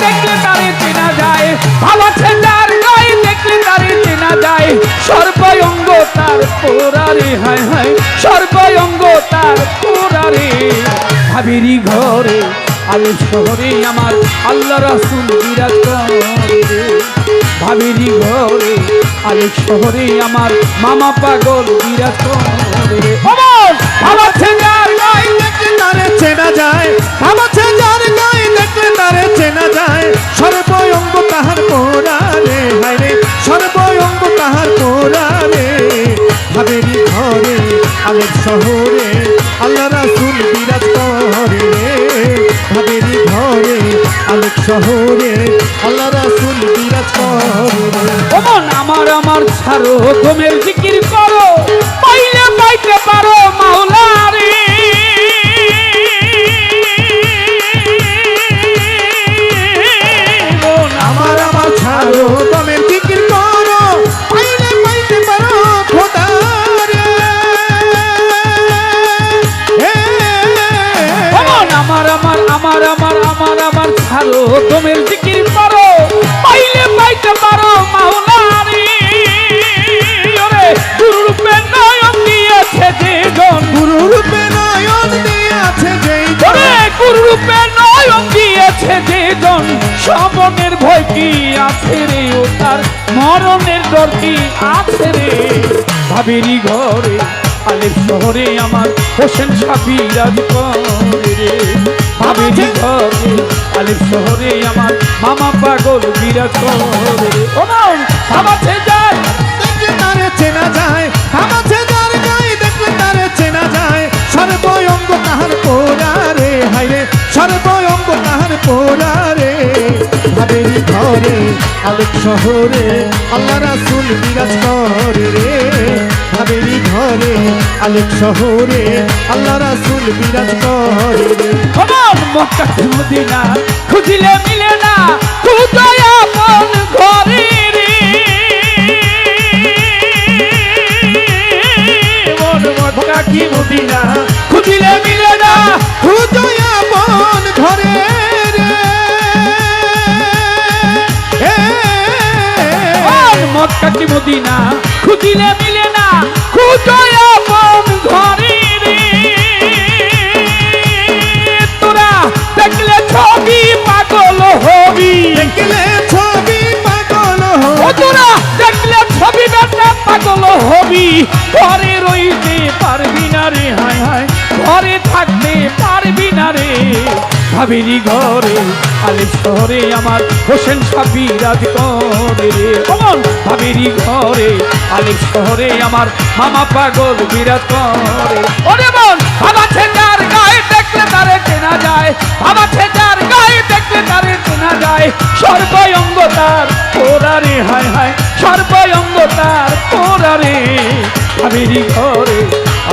দেখলে তারে চেনা যায়। ভাবাছে যার গায়ে দেখলে তারে চেনা যায়। সর্বঙ্গ তার পোড়ারে, হায় হায়। সর্বঙ্গ তার পোড়ারে। ভাবেরি ঘরে, আলো শহরে আমার আল্লাহ রাসুল বিরাজ করে। ভাবেরি ঘরে আলেক শহরে আমার মামা পাগল বিরাজ করে। অমর! ভাবাছে যার গায়ে দেখলে তারে চেনা যায়। ভাবাছে শহরে আল্লাহ রাসুল বিরাজ করে। ওমন আমার আমার ছাড়ো ঘুমের জিকির করো। আমার আমার আমার আমার আমার ছাড়ো তোমের জিকির করো। পাইলে পাইতে পারো মাওলারে ওরে গুরুরূপে নয়ন দিয়েছে যে জন। গুরু রূপে নয়ন দিয়াছে যেই ওরে গুরুরূপে নয়ন দিয়েছে যে জন। সমনের ভয় কি আছে রে ও তার? মরণের ডর কি আছে রে? ভাবেরি ঘরে খালের শহরে আমার হোসেন সাবি রাজ করে ভাবেরি শহরে আমার মামা পাগল বিরাজ করে আমার চেনা যায়। আমার আলেক শহরে, আল্লাহ রাসুল বিরাজ করে রে। ভাবেরি ঘরে, আলেক শহরে, আল্লাহ রাসুল বিরাজ করে মক্কা মদিনা, খুঁজিলে মিলে না আপন ঘরে কি মদিনা, খুঁজিলে মিলে না মক্কা কি মদিনা খুঁজিলে মিলে না খুদায় আপন ঘরে রে তোরা দেখলে ভাবিনি ঘরে আলে শহরে আমার হোসেন সাবি রাজ করে রে। অমন ভাবিনি ঘরে আলে শহরে আমার মামা পাগল বিরাজ করে। ওরে মন ভাবাছে যার গায়ে দেখলে তারে চেনা যায় ভাবাছে যার গায়ে দেখলে তারে চেনা যায়। সর্বঙ্গ তার পোড়ারে হায় হায় সর্বঙ্গ তার পোড়ারে আমিরি ঘরে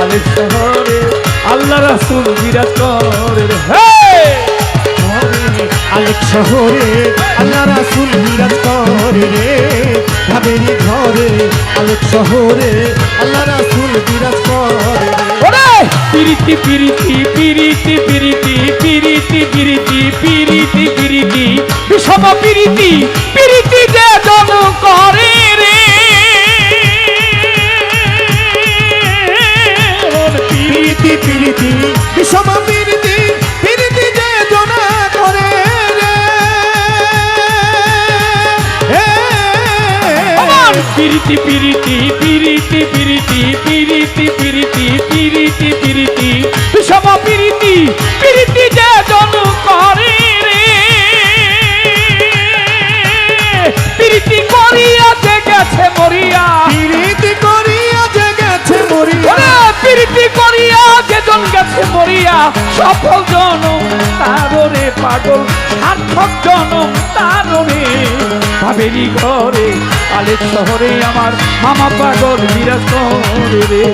আলে শহরে আল্লাহ রাসুল বিরাজ করে রে। হে আলেক শহরে আল্লাহ রাসুল বিরাজ করে রে। ভাবেরি ঘরে আলেক শহরে আল্লাহ রাসুল বিরাজ করে পিরিতি পিরিতি পিরিতি পিরিতি পিরিতি পিরিতি পিরিতি পিরিতি। বিষম পিরিতি পিরিতি। পিরিতি পিরিতি পিরিতি পিরিতি পিরিতি পিরিতি পিরিতি পিরিতি বিষম পিরিতি পিরিতি যে জন করে রে। পিরিতি করিয়া যে গেছে মরিয়া। প্রীতি করিয়া যে গেছে মরিয়া। ওরে প্রীতি করিয়া যেজন গেছে মরিয়া। সফল জনম তাররে পাগল সার্থক জনম তাররে ভাবেরি ঘরে আলের শহরে আমার মামা পাগল বিরাজ করে রে।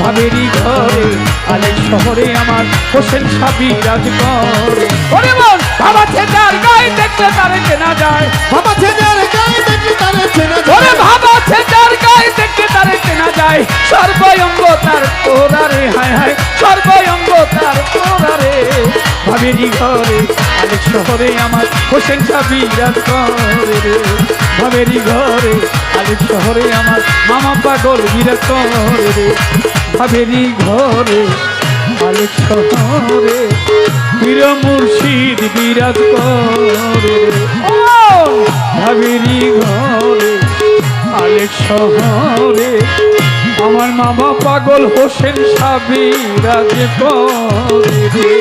ভাবেরি ঘরে আলের শহরে আমার হোসেন সাবি রাজ করে। ওরে মন ভাবাছে যার গায়ে দেখলে তারে চেনা যায়। বাবা ছেলের গায়ে দেখি তারে চেনা ওরে যায় ভাবাছে যার গায়ে দেখলে তারে চেনা যায়। হায় সর্বয়ঙ্গ তার পোড়ারে হায় হায়। সর্বয়ঙ্গ তার ভাবেরি ঘরে আরেক শহরে আমার হোসেন শাহ বিরাজ করে রে। ভাবেরি ঘরে আরেক শহরে আমার মামা পাগল বিরাজ করে রে। ভাবেরি ঘরে আরেক শহরে বীর মুর্শিদ বিরাজ করে ভাবেরি ঘরে আরেক শহরে আমার মামা পাগল হোসেন সাবিরাজ করে রে?